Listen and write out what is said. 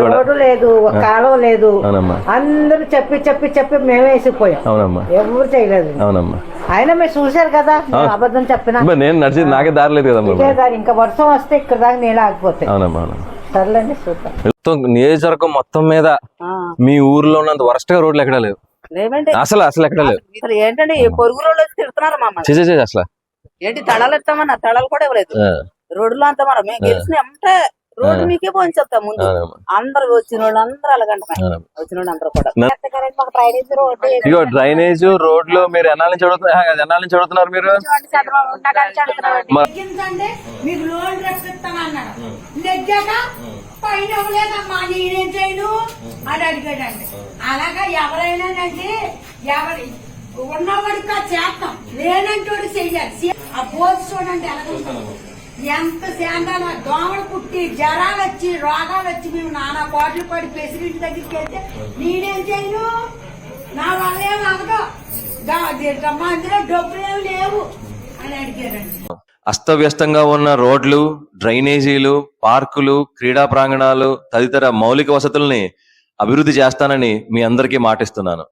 Road లేదు కాలువ లేదు. అందరూ చెప్పి చెప్పి చెప్పి మేమే వేసిపోయాం అవునమ్మా. ఎవరు చేయలేదు. అవునమ్మా. అయినా మీరు చూశారు కదా నేను అబద్ధం చెప్పినా. నేను నడిచి నాకే దారి లేదు దారి ఇంకా వర్షం వస్తే ఇక్కడ దాకా నీళ్ళు ఆగిపోతాయి అవునమ్మా సర్లేండి చూద్దాం. మొత్తం నియోజకవర్గం మొత్తం మీద మీ ఊర్లో ఉన్నంత వరస్ట్గా రోడ్లు ఎక్కడా లేవు. అసలు అసలు ఎక్కడా లేవు. అసలు ఏంటండి ఈ పొరుగు రోడ్లు తిడుతున్నారు అసలు. ఏంటి తడాలు ఎత్తామన్నా? తడాలు కూడా ఇవ్వలేదు. రోడ్లు అంతా మనం మేము గెలిచిన అంటే రోడ్డు మీకే పోయించేస్తాం ముందు. అవునమ్మా అందరు వచ్చిన వాళ్ళు అందరూ అవునమ్మా. వచ్చిన వాళ్ళు అందరూ కూడా. డ్రైనేజ్ రోడ్లు మీరు ఎన్నాళ్ళ నుంచి నుంచి చదువుతున్నారు మీరు? మీకు లోన్ పైన ఇవ్వలేదమ్మా నేనేం చేయను? అని అడిగాడండి. అలాగా ఎవరైనానండి ఎవరి ఉన్నవాడికి చేస్తాం. లేనంటోడు చెయ్యాలి. ఆ పోతు చూడండి ఎలాగుంటుందో ఎంత శాంతాల దోమలు పుట్టి జ్వరాలు వచ్చి రోగాలు వచ్చి మేము నానా కోట్లు పడి ప్రెసిడెంట్ దగ్గరికి వెళ్తే నేనేం చేయను? నా వల్ల ఏమి అవ్వదు? అందులో డబ్బులు ఏమి లేవు. అని అడిగారండి. అస్తవ్యస్తంగా ఉన్న రోడ్లు డ్రైనేజీలు పార్కులు క్రీడా ప్రాంగణాలు తదితర మౌలిక వసతుల్ని అభివృద్ధి చేస్తానని మీ అందరికీ మాటిస్తున్నాను.